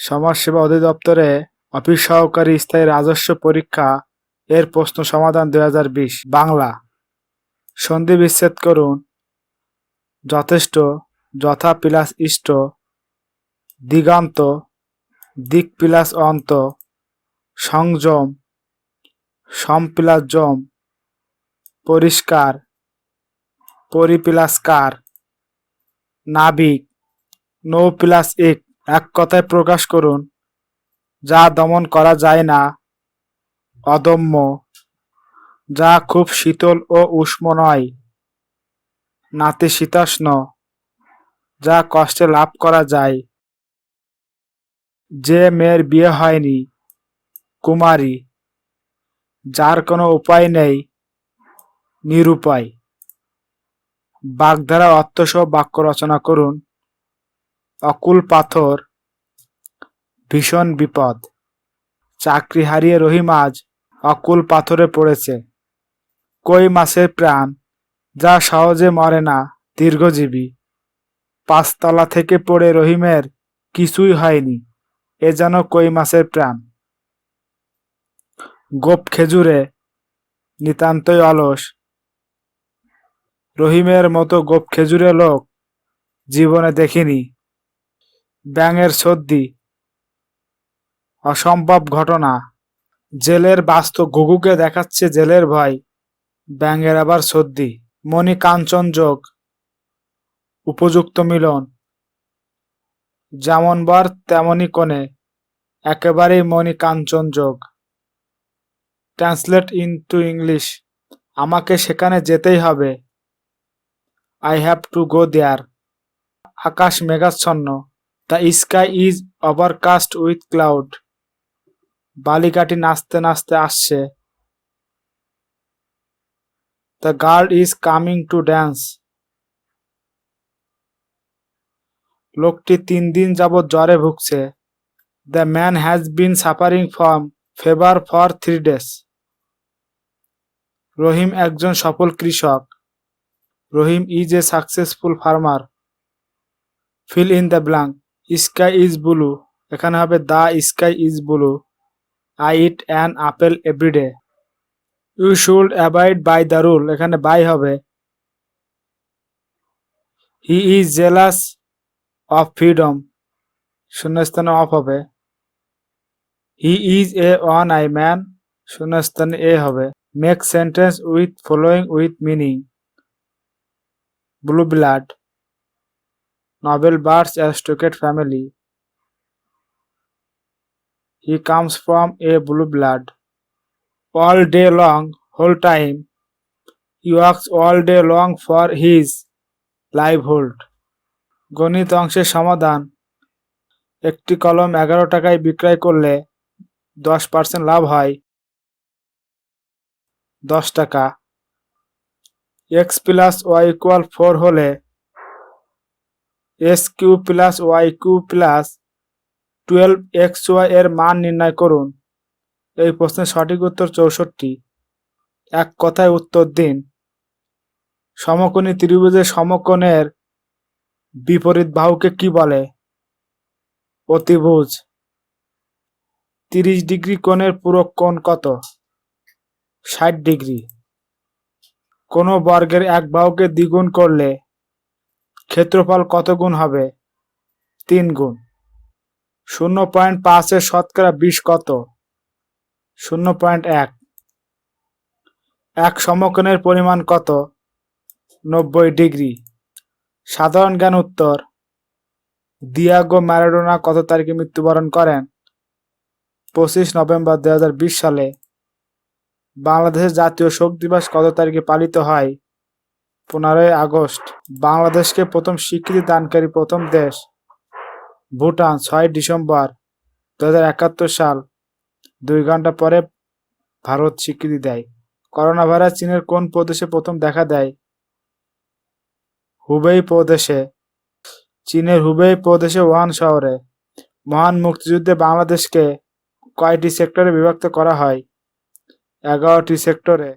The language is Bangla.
সমাজসেবা অধিদপ্তরে অফিস সহকারী স্থায়ী রাজস্ব পরীক্ষা এর প্রশ্ন সমাধান দু হাজার বিশ, বাংলা। সন্ধি বিচ্ছেদ করুন। যথেষ্ট, যথা প্লাস ইষ্ট, দিগান্ত, দিক প্লাস অন্ত, সংযম, সম প্লাস পরিষ্কার, পরি প্লাস কার, নাবিক, নৌ প্লাস এক। এক কথায় প্রকাশ করুন, যা দমন করা যায় না, অদম্য, যা খুব শীতল ও উষ্ণ নয় নাতিশীতোষ্ণ যা কষ্টে লাভ করা যায়। যে মেয়ের বিয়ে হয়নি, কুমারী, যার কোনো উপায় নেই, নিরুপায়। বাগধারা অর্থসহ বাক্য রচনা করুন অকুল পাথর, ভীষণ বিপদ। চাকরি হারিয়ে রহিম আজ অকুল পাথরে পড়েছে। কই মাছের প্রাণ, যা সহজে মরে না, দীর্ঘজীবী। পাঁচতলা থেকে পড়ে রহিমের কিছুই হয়নি, এ যেন কই মাছের প্রাণ। গোপ খেজুরে নিতান্তই অলস। রহিমের মতো গোপ খেজুরে লোক জীবনে দেখিনি। ব্যাঙের সর্দি, অসম্ভব ঘটনা। জেলের বাস্তব গুগুকে দেখাচ্ছে জেলের ভয়, ব্যাঙের আবার সর্দি। মণি কাঞ্চন যোগ উপযুক্ত মিলন। যেমন বর, তেমনই কোণে একেবারেই মণি কাঞ্চন যোগ ট্রান্সলেট ইনটু ইংলিশ, আমাকে সেখানে যেতেই হবে। I have to go there. আকাশ মেঘাচ্ছন্ন। The sky is overcast with cloud বালিকাটি নাচতে নাচতে আসছে। The girl is coming to dance লোকটি তিন দিন যাবৎ জ্বরে ভুগছে। The man has been suffering from fever for three days Rahim একজন সফল কৃষক। Rahim is a successful farmer fill in the blank sky is blue. এখানে হবে the sky is blue. I eat an apple everyday. You should avoid by the rule. এখানে বাই হবে। He is jealous of freedom. শূন্যস্থানে অফ হবে। He is a one eye man. শূন্যস্থানে এ হবে। Make sentence with following with meaning. Blue blood. Novel birds aristocrat family. He comes from a blue blood. All day long, whole time, he works all day long for his livelihood. গণিত অংশের সমাধান একটি কলম এগারো টাকায় বিক্রয় করলে দশ পার্সেন্ট লাভ হয় দশ টাকা X plus Y equal four হলে x cube plus, y cube plus, twelve x y এর মান নির্ণয় করুন। এই প্রশ্নের সঠিক উত্তর চৌষট্টি। এক কথায় উত্তর দিন। সমকোণী ত্রিভুজের সমকোণের বিপরীত বাহুকে কি বলে? অতিভুজ। তিরিশ ডিগ্রি কোণের পুরো কোণ কত? ষাট ডিগ্রি। কোনো বর্গের এক বাহুকে দ্বিগুণ করলে ক্ষেত্রফল কত গুণ হবে? তিন গুণ। শূন্য পয়েন্ট পাঁচের শতকরা বিশ কত? শূন্য পয়েন্ট এক। এক সমকোণের পরিমাণ কত? নব্বই ডিগ্রি। সাধারণ জ্ঞান উত্তর। দিয়াগো ম্যারাডোনা কত তারিখে মৃত্যুবরণ করেন? পঁচিশ নভেম্বর দু হাজার বিশ সালে। বাংলাদেশের জাতীয় শোক দিবস কত তারিখে পালিত হয়? পনেরোই আগস্ট, বাংলাদেশকে প্রথম স্বীকৃতি দানকারী প্রথম দেশ, ভুটান, ছয় ডিসেম্বর দু একাত্তর সাল। দুই ঘণ্টা পরে ভারত স্বীকৃতি দেয়। করোনা ভাইরাস চীনের কোন প্রদেশে প্রথম দেখা দেয়? হুবেই প্রদেশে। চীনের হুবেই প্রদেশে ওয়ান শহরে। মহান মুক্তিযুদ্ধে বাংলাদেশকে কয়টি সেক্টরে বিভক্ত করা হয়? এগারোটি সেক্টরে।